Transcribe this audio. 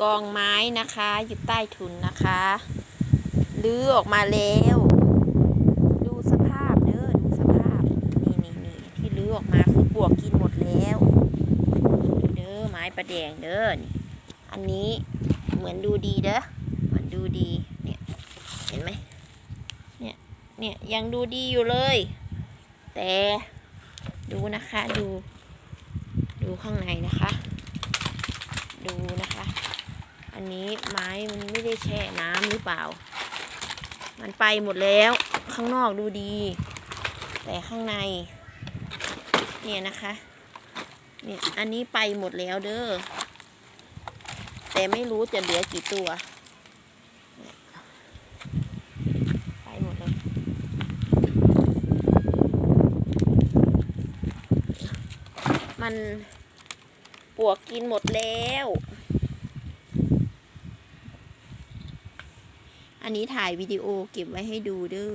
กองไม้นะคะ อยู่ใต้ถุนนะคะลื้อออกมาแล้ว ดูสภาพเด้อดูสภาพ นี่นี่นี่ที่ลื้อออกมาคือปวกกินหมดแล้วดูเด้อไม้ประแดงเด้อนี่อันนี้เหมือนดูดีเด้อเหมือนดูดีเนี่ยเห็นไหมเนี่ยเนี่ยยังดูดีอยู่เลย แต่ดูนะคะดู ดูข้างในนะคะ ดูนะคะ อั นี้ไม้มันไม่ได้แช่น้ำหรือเปล่า มันไปหมดแล้วข้างนอกดูดี แต่ข้างใน เนี่ยนะคะเนี่ยอันนี้ไปหมดแล้วเด้อแต่ไม่รู้จะเหลือกี่ตัวไปหมดเลยมันปวกกินหมดแล้ว อันนี้ถ่ายวิดีโอเก็บไว้ให้ดูเด้อ